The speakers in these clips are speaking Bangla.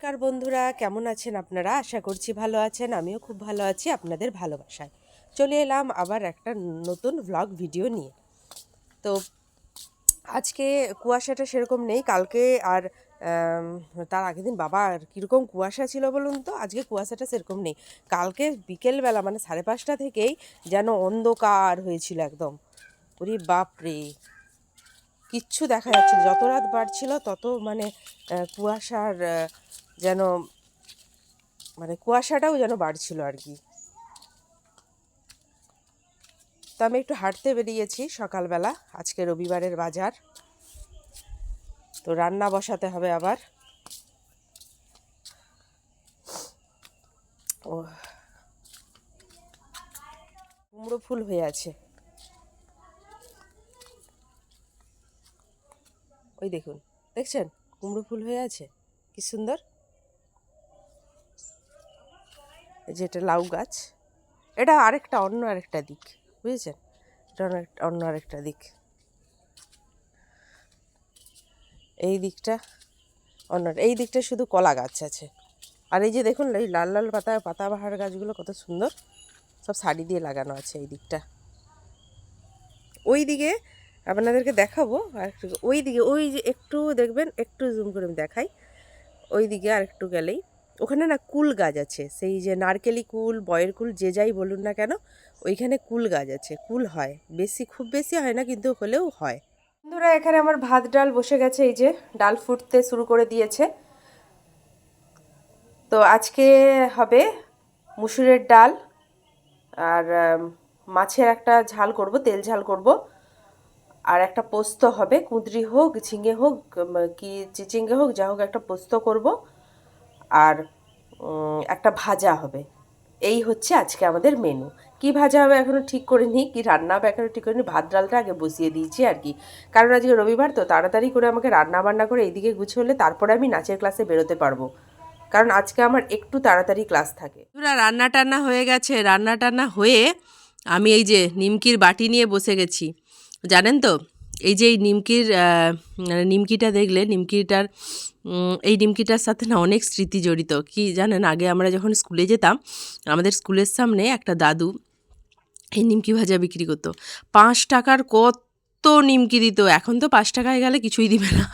নমস্কার বন্ধুরা, কেমন আছেন আপনারা? আশা করছি ভালো আছেন, আমিও খুব ভালো আছি আপনাদের ভালোবাসায়। চলে এলাম আবার একটা নতুন ভ্লগ ভিডিও নিয়ে। তো আজকে কুয়াশাটা সেরকম নেই, কালকে আর তার আগের দিন বাবা আর কীরকম কুয়াশা ছিল বলুন তো, আজকে কুয়াশাটা সেরকম নেই। কালকে বিকেলবেলা মানে সাড়ে পাঁচটা থেকেই যেন অন্ধকার হয়েছিল একদম। ওরে বাপ রে কিচ্ছু দেখা যাচ্ছে। যত রাত বাড়ছিল, তত মানে কুয়াশার যেন মানে কুয়াশাটাও যেন বাড়ছিল আর কি। তো আমি একটু হাঁটতে বেরিয়েছি সকালবেলা, আজকে রবিবারের বাজার। তো রান্না বসাতে হবে আবার। ও কুমড়ো ফুল হয়ে আছে। ওই দেখুন, দেখছেন? কুমড়ো ফুল হয়ে আছে, কি সুন্দর। এই যে এটা লাউ গাছ, এটা আরেকটা, অন্য আরেকটা দিক, বুঝেছেন? এটা অন্য আরেকটা দিক। এই দিকটা অন্য, এই দিকটা শুধু কলা গাছ আছে। আর এই যে দেখুন, এই লাল লাল পাতা, পাতাবাহার গাছগুলো কত সুন্দর। সব শাড়ি দিয়ে লাগানো আছে এই দিকটা। ওই দিকে আপনাদেরকে দেখাবো আর একটু ওই দিকে ওই যে একটু দেখবেন, একটু জুম করে আমি দেখাই। ওই দিকে আর একটু গেলেই। ওখানে না কুল গাছ আছে, সেই যে নারকেলি কুল, বয়ের কুল, যে যাই বলুন না কেন, ওইখানে কুল গাছ আছে, কুল হয়। বেশি, খুব বেশি হয় না, কিন্তু হলেও হয়। বন্ধুরা, এখানে আমার ভাত ডাল বসে গেছে, এই যে ডাল ফুটতে শুরু করে দিয়েছে। তো আজকে হবে মুসুরের ডাল, আর মাছের একটা ঝাল করব, তেল ঝাল করব। আর একটা পোস্ত হবে, কুঁদরি হোক, ঝিঙে হোক কি চিচিঙ্গে হোক, যা হোক একটা পোস্ত করব। আর একটা ভাজা হবে। এই হচ্ছে আজকে আমাদের মেনু কি ভাজা হবে এখনও ঠিক করিনি, কি রান্না হবে এখনও ঠিক করিনি, ভাত ডালটা আগে বসিয়ে দিয়েছি আর কি। কারণ আজকে রবিবার তো, তাড়াতাড়ি করে আমাকে রান্না বান্না করে এইদিকে গুছোলে তারপরে আমি নাচের ক্লাসে বেরোতে পারব। কারণ আজকে আমার একটু তাড়াতাড়ি ক্লাস থাকে। তোরা রান্না টান্না হয়ে গেছে। রান্না টান্না হয়ে আমি এই যে নিমকির বাটি নিয়ে বসে গেছি। জানেন তো? এই যে এই নিমকির মানে নিমকিটা দেখলে, নিমকিটার এই নিমকিটার সাথে না অনেক স্মৃতি জড়িত। কি জানেন, আগে আমরা যখন স্কুলে যেতাম, আমাদের স্কুলের সামনে একটা দাদু এই নিমকি ভাজা বিক্রি করতো। পাঁচ টাকার কত নিমকি দিত? এখন তো পাঁচ টাকায় গেলে কিছুই দিবে না।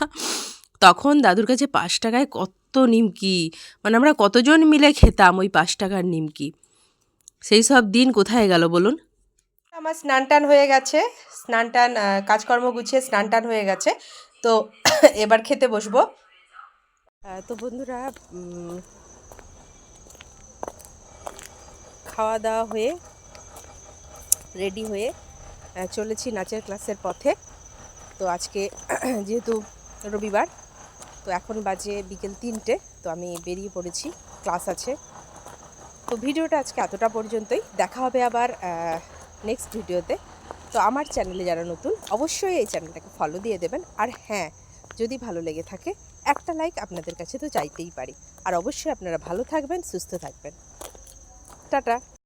তখন দাদুর কাছে পাঁচ টাকায় কত নিমকি? মানে আমরা কতজন মিলে খেতাম ওই পাঁচ টাকার নিমকি? সেই সব দিন কোথায় গেল বলুন? আমার স্নান টান হয়ে গেছে, স্নান টান কাজকর্ম গুছিয়ে স্নান টান হয়ে গেছে, তো এবার খেতে বসবো। তো বন্ধুরা খাওয়া দাওয়া হয়ে, রেডি হয়ে চলেছি নাচের ক্লাসের পথে। তো আজকে যেহেতু রবিবার, তো এখন বাজে বিকেল তিনটে, তো আমি বেরিয়ে পড়েছি, ক্লাস আছে। তো ভিডিওটা আজকে এতটা পর্যন্তই। দেখা হবে আবার নেক্সট ভিডিওতে তো আমার চ্যানেলে যারা নতুন, অবশ্যই এই চ্যানেলটাকে ফলো দিয়ে দেবেন। আর হ্যাঁ যদি ভালো লেগে থাকে, একটা লাইক আপনাদের কাছে তো চাইতেই পারি। আর অবশ্যই আপনারা ভালো থাকবেন, সুস্থ থাকবেন। টাটা!